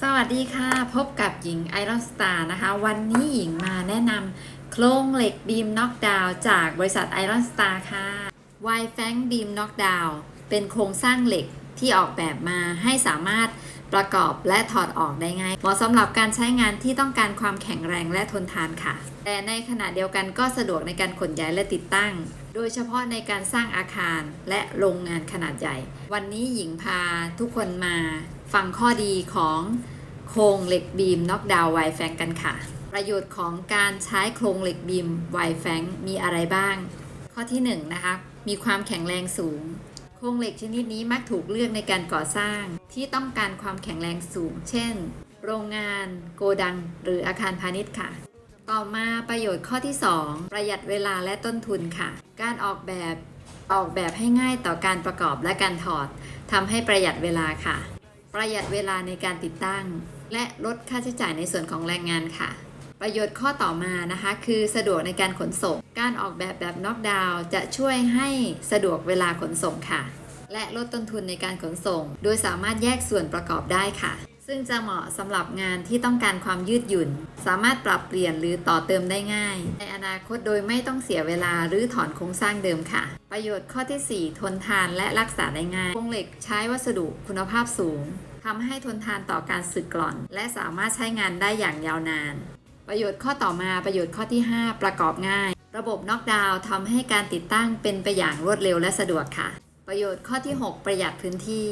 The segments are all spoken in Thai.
สวัสดีค่ะ พบกับหญิงไอรอนสตาร์นะคะ วันนี้หญิงมาแนะนำโครงเหล็กบีมน็อกดาวจากบริษัทไอรอนสตาร์ค่ะไวแฟงบีมน็อกดาวเป็นโครงสร้างเหล็กที่ออกแบบมาให้สามารถ ประกอบและถอดออกได้ง่ายเหมาะสำหรับการใช้งานที่ต้องการความแข็งแรงและทนทานค่ะ แต่ในขณะเดียวกันก็สะดวกในการขนย้ายและติดตั้ง โดยเฉพาะในการสร้างอาคารและโรงงานขนาดใหญ่ วันนี้หญิงพาทุกคนมาฟังข้อดีของโครงเหล็กบีมน็อกดาวน์ไวแฟงกันค่ะ ประโยชน์ของการใช้โครงเหล็กบีมไวแฟงมีอะไรบ้าง ข้อที่1นงนะคะมีความแข็งแรงสูง ครงเหล็กชนิดนี้มักถูกเลือกในการก่อสร้างที่ต้องการความแข็งแรงสูง เช่น โรงงาน โกดัง หรืออาคารพาณิชย์ค่ะ ต่อมาประโยชน์ข้อที่ 2 ประหยัดเวลาและต้นทุนค่ะ การออกแบบออกแบบให้ง่ายต่อการประกอบและการถอดทำให้ประหยัดเวลาค่ะ ประหยัดเวลาในการติดตั้ง และลดค่าใช้จ่ายในส่วนของแรงงานค่ะ ประโยชน์ข้อต่อมานะคะ คือสะดวกในการขนส่ง การออกแบบแบบน็อกดาวน์จะช่วยให้สะดวกเวลาขนส่งค่ะ และลดต้นทุนในการขนส่ง โดยสามารถแยกส่วนประกอบได้ค่ะ ซึ่งจะเหมาะสำหรับงานที่ต้องการความยืดหยุ่น สามารถปรับเปลี่ยนหรือต่อเติมได้ง่าย ในอนาคตโดยไม่ต้องเสียเวลาหรือถอนโครงสร้างเดิมค่ะ ประโยชน์ข้อทีสี่4 ทนทานและรักษาได้ง่ายโครงเหล็กใช้วัสดุคุณภาพสูงทำให้ทนทานต่อการสึกกร่อน และสามารถใช้งานได้อย่างยาวนาน ประโยชน์ข้อต่อมาประโยชน์ข้อที่ 5 ประกอบง่าย ระบบน็อกดาวน์ทำให้การติดตั้งเป็นไปอย่างรวดเร็วและสะดวกค่ะ ประโยชน์ข้อที่ 6 ประหยัดพื้นที่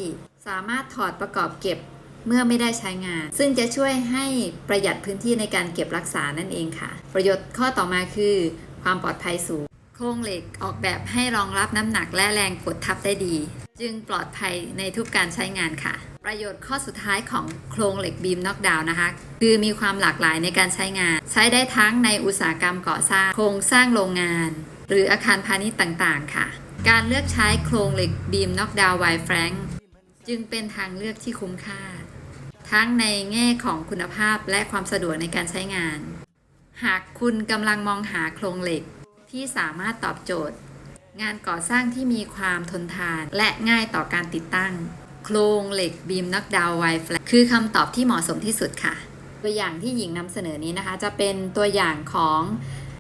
สามารถถอดประกอบเก็บเมื่อไม่ได้ใช้งาน ซึ่งจะช่วยให้ประหยัดพื้นที่ในการเก็บรักษานั่นเองค่ะ ประโยชน์ข้อต่อมาคือ ความปลอดภัยสูง โครงเหล็กออกแบบให้รองรับน้ำหนักและแรงกดทับได้ดี จึงปลอดภัยในทุกการใช้งานค่ะ ประโยชน์ข้อสุดท้ายของโครงเหล็กบีมน็อกดาวน์นะคะ คือมีความหลากหลายในการใช้งาน ใช้ได้ทั้งในอุตสาหกรรมก่อสร้าง โครงสร้างโรงงาน หรืออาคารพาณิชย์ต่างๆ ค่ะ การเลือกใช้โครงเหล็กบีมน็อกดาวน์ไวแฟรงจึงเป็นทางเลือกที่คุ้มค่า ทั้งในแง่ของคุณภาพและความสะดวกในการใช้งาน หากคุณกำลังมองหาโครงเหล็กที่สามารถตอบโจทย์ งานก่อสร้างที่มีความทนทาน และง่ายต่อการติดตั้ง โครงเหล็กบีมนักดาวไวแฟลคือคำตอบที่เหมาะสมที่สุดค่ะ ตัวอย่างที่หญิงนำเสนอนี้นะคะ จะเป็นตัวอย่างของ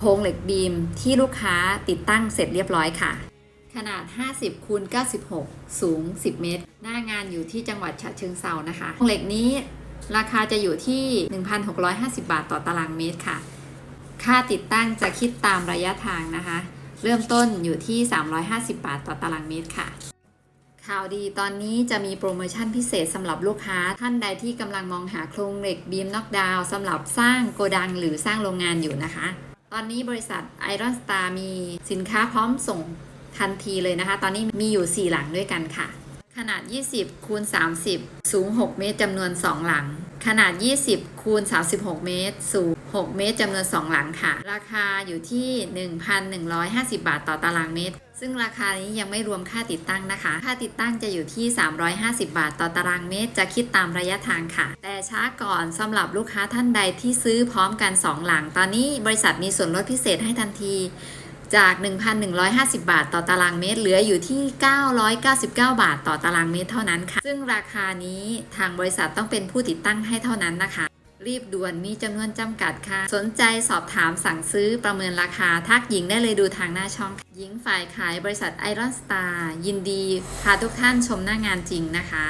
โครงเหล็กบีมที่ลูกค้าติดตั้งเสร็จเรียบร้อยค่ะ ขนาด 50คูณ96 สูง 10 เมตร หน้างานอยู่ที่จังหวัดฉะเชิงเซานะคะ โครงเหล็กนี้ราคาจะอยู่ที่ 1,650 บาทต่อตารางเมตรค่ะ ค่าติดตั้งจะคิดตามระยะทางนะคะ เริ่มต้นอยู่ที่ 350 บาทต่อตารางเมตรค่ะ ข่าวดีตอนนี้จะมีโปรโมชั่นพิเศษสำหรับลูกค้าท่านใดที่กำลังมองหาโครงเหล็กบีมน็อกดาวน์สำหรับสร้างโกดังหรือสร้างโรงงานอยู่นะคะ ตอนนี้บริษัท Iron Star มีสินค้าพร้อมส่งทันทีเลยนะคะ ตอนนี้มีอยู่ 4 หลังด้วยกันค่ะ ขนาด 20 คูณ 30 สูง 6 เมตรจำนวน 2 หลัง ขนาด 20 คูณ 36 เมตร สูง 6 เมตรจำนวน 2 หลังค่ะ ราคาอยู่ที่ 1,150 บาทต่อตารางเมตร ซึ่งราคานี้ยังไม่รวมค่าติดตั้งนะคะ ค่าติดตั้งจะอยู่ที่ 350 บาทต่อตารางเมตร จะคิดตามระยะทางค่ะ แต่ช้าก่อนสำหรับลูกค้าท่านใดที่ซื้อพร้อมกัน 2 หลัง ตอนนี้บริษัทมีส่วนลดพิเศษให้ทันที จาก 1,150 บาทต่อตารางเมตร เหลืออยู่ที่ 999 บาทต่อตารางเมตรเท่านั้นค่ะ ซึ่งราคานี้ทางบริษัทต้องเป็นผู้ติดตั้งให้เท่านั้นนะคะ รีบด่วนมีจำนวนจำกัดค่ะ สนใจสอบถามสั่งซื้อประเมินราคาทักหญิงได้เลยดูทางหน้าช่อง หญิงฝ่ายขายบริษัทไอรอนสตาร์ยินดีพาทุกท่านชมหน้างานจริงนะคะ